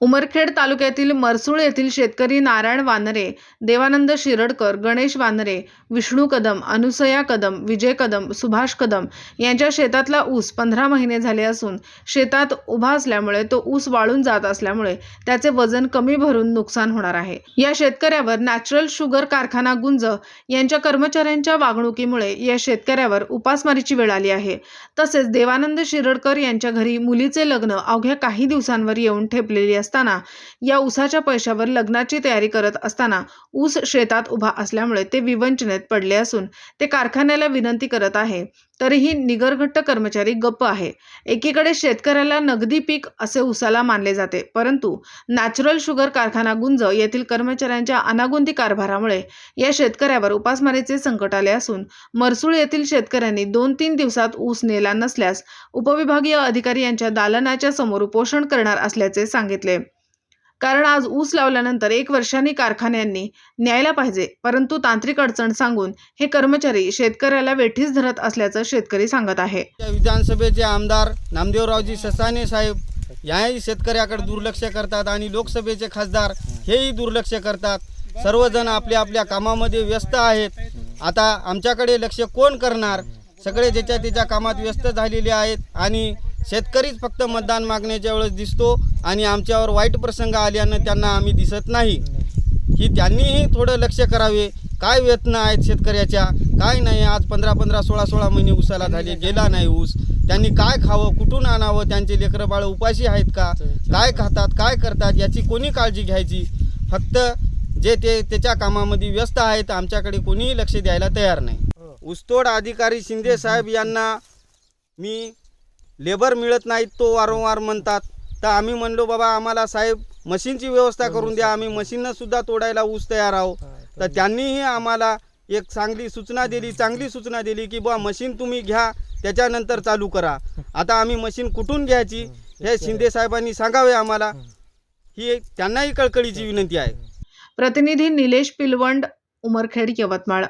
उमरखेड तालुक्यातील मरसूळ येथील शेतकरी नारायण वानरे देवानंद शिरडकर गणेश वानरे विष्णू कदम अनुसया कदम विजय कदम सुभाष कदम यांच्या शेतातला ऊस पंधरा महिने झाले असून शेतात उभा असल्यामुळे तो ऊस वाळून जात असल्यामुळे त्याचे वजन कमी भरून नुकसान होणार आहे. या शेतकऱ्यावर नॅचरल शुगर कारखाना गुंज यांच्या कर्मचाऱ्यांच्या वागणुकीमुळे या शेतकऱ्यावर उपासमारीची वेळ आली आहे. तसेच देवानंद शिरडकर यांच्या घरी मुलीचे लग्न अवघ्या काही दिवसांवर येऊन ठेपलेली असताना या ऊसाच्या पैशावर लग्नाची तयारी करत असताना ऊस शेतात उभा असल्यामुळे ते विवंचनेत पडले असून ते कारखान्याला विनंती करत आहे. तरीही निगरघट्ट कर्मचारी गप्प आहे. एकीकडे शेतकऱ्याला नगदी पीक असे उसाला मानले जाते परंतु नॅचरल शुगर कारखाना गुंज येथील कर्मचाऱ्यांच्या अनागोंदी कारभारामुळे या शेतकऱ्यावर उपासमारीचे संकट आले असून मरसूळ येथील शेतकऱ्यांनी दोन तीन दिवसात ऊस नेला नसल्यास उपविभागीय अधिकारी यांच्या दालनाच्या समोर उपोषण करणार असल्याचे सांगितले. कारण आज ऊस लावल्यानंतर एक वर्षांनी कारखान्यांनी न्यायला पाहिजे परंतु तांत्रिक अडचण सांगून हे कर्मचारी शेतकऱ्याला वेठीस धरत असल्याचं शेतकरी सांगत आहे. विधानसभेचे आमदार नामदेवरावजी ससाने साहेब याही शेतकऱ्याकडे दुर्लक्ष करतात आणि लोकसभेचे खासदार हेही दुर्लक्ष करतात. सर्वजण आपल्या आपल्या कामामध्ये व्यस्त आहेत. आता आमच्याकडे लक्ष कोण करणार? सगळे ज्याच्या त्याच्या कामात व्यस्त झालेले आहेत आणि शेतकरीच फक्त मतदान मागण्याच्या वेळेस दिसतो आणि आमच्यावर वाईट प्रसंग आल्यानं त्यांना आम्ही दिसत नाही. की त्यांनीही थोडं लक्ष करावे. काय वेतना आहेत शेतकऱ्याच्या? काय नाही? आज पंधरा पंधरा सोळा सोळा महिने उसाला झाले गेला नाही ऊस. त्यांनी काय खावं? कुठून आणावं? त्यांचे लेकरं बाळ उपाशी आहेत का? काय खातात? काय करतात? याची कोणी काळजी घ्यायची? फक्त जे ते त्याच्या कामामध्ये व्यस्त आहेत आमच्याकडे कोणीही लक्ष द्यायला तयार नाही. ऊसतोड अधिकारी शिंदे साहेब यांना मी लेबर मिळत नाहीत तो वारंवार म्हणतात. तर आम्ही म्हणलो बाबा आम्हाला साहेब मशीनची व्यवस्था करून द्या. आम्ही मशीननं सुद्धा तोडायला ऊस तयार आहो तर त्यांनीही आम्हाला एक चांगली सूचना दिली चांगली सूचना दिली की बुवा मशीन तुम्ही घ्या त्याच्यानंतर चालू करा. आता आम्ही मशीन कुठून घ्यायची हे शिंदे साहेबांनी सांगावे आम्हाला. ही. एक त्यांनाही कळकळीची विनंती आहे. प्रतिनिधी निलेश पिलवंड उमरखेड यवतमाळ.